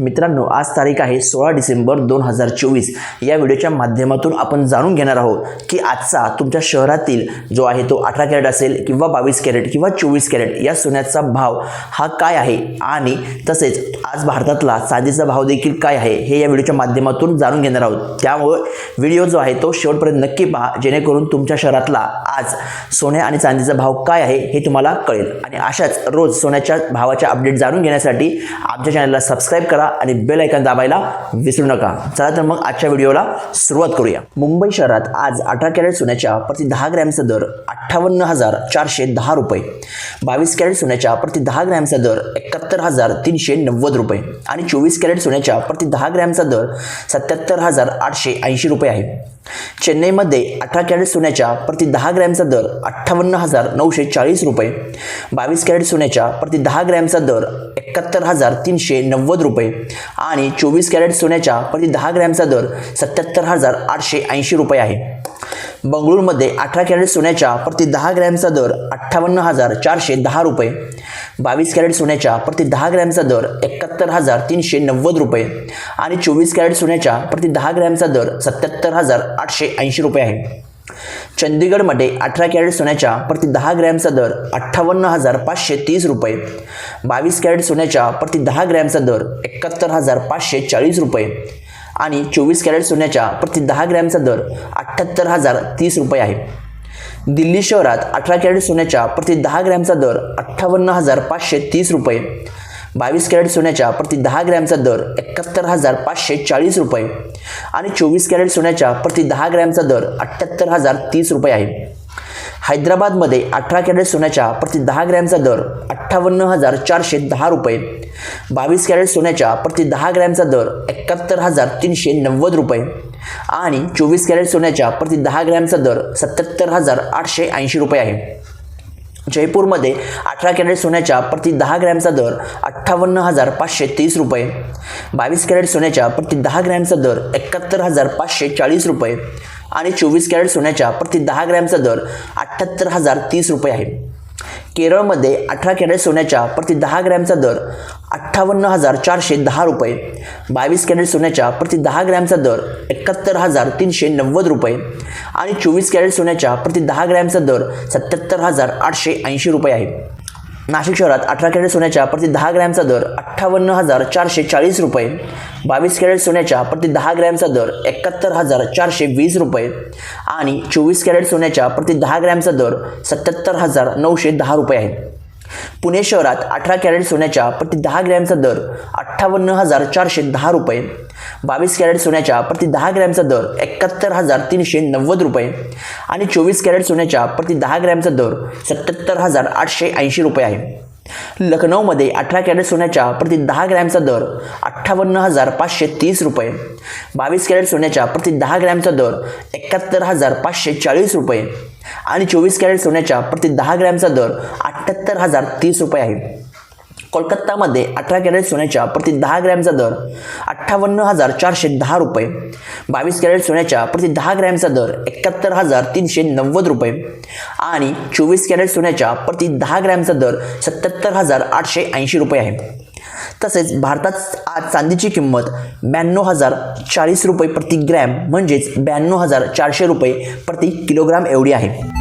मित्रांनो आज तारीख आहे सोळा डिसेंबर दोन हजार चोवीस. या व्हिडिओच्या माध्यमातून आपण जाणून घेणार आहोत की आजचा तुमच्या शहरातील जो आहे तो अठरा कॅरेट असेल किंवा बावीस कॅरेट किंवा चोवीस कॅरेट या सोन्याचा भाव हा काय आहे? आणि तसेच आज भारतातला चांदीचा भाव देखील काय आहे? हे या व्हिडिओच्या माध्यमातून जाणून घेणार आहोत. त्यामुळे व्हिडिओ जो आहे तो शेवटपर्यंत नक्की पहा जेणेकरून तुमच्या शहरातला आज सोन्या आणि चांदीचा भाव काय आहे हे तुम्हाला कळेल. आणि अशाच रोज सोन्याच्या भावाच्या अपडेट जाणून घेण्यासाठी आमच्या चॅनलला सबस्क्राईब करा आणि बेल ऐकन दाबायला विसरू नका. चला तर मग आजच्या व्हिडिओला सुरुवात करूया. मुंबई शहरात आज अठरा कॅरेट सोन्याच्या प्रति दहा ग्रॅमचा दर अठ्ठावन्न हजार चारशे दहा रुपये. बावीस कॅरेट सोन्याच्या प्रति दहा ग्रॅमचा दर एकाहत्तर हजार तीनशे नव्वद रुपये. आणि चोवीस कॅरेट सोन्याच्या प्रति दहा ग्रॅमचा दर सत्याहत्तर हजार आठशे ऐंशी रुपये आहे. चेन्नईमध्ये अठरा कॅरेट सोन्याच्या प्रति दहा ग्रॅमचा दर अठ्ठावन्न हजार नऊशे चाळीस रुपये. बावीस कॅरेट सोन्याच्या प्रति दहा ग्रॅमचा दर एकाहत्तर हजार तीनशे नव्वद रुपये. आणि चोवीस कॅरेट सोन्याच्या प्रति दहा ग्रॅमचा दर सत्याहत्तर हजार आठशे ऐंशी रुपये आहे. बंगळूरमध्ये अठरा कॅरेट सोन्याच्या प्रति दहा ग्रॅमचा दर अठ्ठावन्न हजार चारशे दहा रुपये. बावीस कॅरेट सोन्याच्या प्रति दहा ग्रॅमचा दर एकाहत्तर हजार तीनशे नव्वद रुपये. आणि चोवीस कॅरेट सोन्याच्या प्रति दहा ग्रॅमचा दर सत्याहत्तर हजार आठशे ऐंशी रुपये आहे. चंदीगडमध्ये अठरा कॅरेट सोन्याच्या प्रति दहा ग्रॅमचा दर अठ्ठावन्न हजार पाचशे तीस रुपये. बावीस कॅरेट सोन्याच्या प्रति दहा ग्रॅमचा दर एकाहत्तर हजार पाचशे चाळीस रुपये. आणि चोवीस कॅरेट सोन्याच्या प्रति दहा ग्रॅमचा दर अठ्ठ्याहत्तर हजार तीस रुपये आहे. दिल्ली शहरात अठरा कॅरेट सोन्याच्या प्रति दहा ग्रॅमचा दर अठ्ठावन्न हजार पाचशे तीस रुपये. बावीस कॅरेट सोन्याच्या प्रति दहा ग्रॅमचा दर एकाहत्तर हजार पाचशे चाळीस रुपये. आणि चोवीस कॅरेट सोन्याच्या प्रति दहा ग्रॅमचा दर अठ्ठ्याहत्तर हजार तीस रुपये आहे. हैदराबादमध्ये अठरा कॅरेट सोन्याच्या प्रति दहा ग्रॅमचा दर अठ्ठावन्न हजार चारशे दहा रुपये. बावीस कॅरेट सोन्याच्या प्रति दहा ग्रॅमचा दर एकाहत्तर हजार तीनशे नव्वद रुपये. आणि चोवीस कॅरेट सोन्याच्या प्रति दहा ग्रॅमचा दर सत्याहत्तर हजार आठशे ऐंशी रुपये आहे. जयपूरमध्ये अठरा कॅरेट सोन्याच्या प्रति दहा ग्रॅमचा दर अठ्ठावन्न हजार पाचशे तीस रुपये. बावीस कॅरेट सोन्याच्या प्रति दहा ग्रॅमचा दर एकाहत्तर हजार पाचशे चाळीस रुपये. आणि चोवीस कॅरेट सोन्याच्या प्रति दहा ग्रॅमचा दर अठ्ठ्याहत्तर हजार तीस रुपये आहे. केरळमध्ये अठरा कॅरेट सोन्याच्या प्रति दहा ग्रॅमचा दर अठ्ठावन्न हजार चारशे दहा रुपये. बावीस कॅरेट सोन्याच्या प्रति दहा ग्रॅमचा दर एकाहत्तर हजार तीनशे नव्वद रुपये. आणि चोवीस कॅरेट सोन्याच्या प्रति दहा ग्रॅमचा दर सत्याहत्तर हजार आठशे ऐंशी रुपये आहे. नाशिक शहरात अठरा कॅरेट सोन्याच्या प्रति दहा ग्रॅमचा दर अठ्ठावन्न हजार चारशे चाळीस रुपये. बावीस कॅरेट सोन्याच्या प्रति दहा ग्रॅमचा दर एकाहत्तर हजार चारशे वीस रुपये. आणि चोवीस कॅरेट सोन्याच्या प्रति दहा ग्रॅमचा दर सत्याहत्तर हजार नऊशे दहा रुपये आहे. पुणे शहरात अठरा कॅरेट सोन्याच्या प्रति दहा ग्रॅमचा दर अठ्ठावन्न हजार चारशे दहा रुपये. बावीस कॅरेट सोन्याच्या प्रति दहा ग्रॅमचा दर एकाहत्तर हजार तीनशे नव्वद रुपये. आणि चोवीस कॅरेट सोन्याच्या प्रति दहा ग्रॅमचा दर सत्याहत्तर हजार आठशे ऐंशी रुपये आहे. लखनौमध्ये अठरा कॅरेट सोन्याच्या प्रति दहा ग्रॅमचा दर अठ्ठावन्न हजार पाचशे तीस रुपये. बावीस कॅरेट सोन्याच्या प्रति दहा ग्रॅमचा दर एकाहत्तर हजार पाचशे चाळीस रुपये. आणि चोवीस कॅरेट सोन्याच्या प्रति दहा ग्रॅमचा दर अठ्ठ्याहत्तर हजार तीस रुपये आहे. कोलकातामध्ये अठरा कॅरेट सोन्याच्या प्रति दहा ग्रॅमचा दर अठ्ठावन्न हजार चारशे दहा रुपये. बावीस कॅरेट सोन्याच्या प्रति दहा ग्रॅमचा दर एकाहत्तर हजार तीनशे नव्वद रुपये. आणि चोवीस कॅरेट सोन्याच्या प्रति दहा ग्रॅमचा दर सत्याहत्तर हजार आठशे ऐंशी रुपये आहे. तसेच भारतात आज चांदीची किंमत ब्याण्णव हजार चाळीस रुपये प्रति ग्रॅम म्हणजेच ब्याण्णव हजार चारशे रुपये प्रति किलोग्राम एवढी आहे.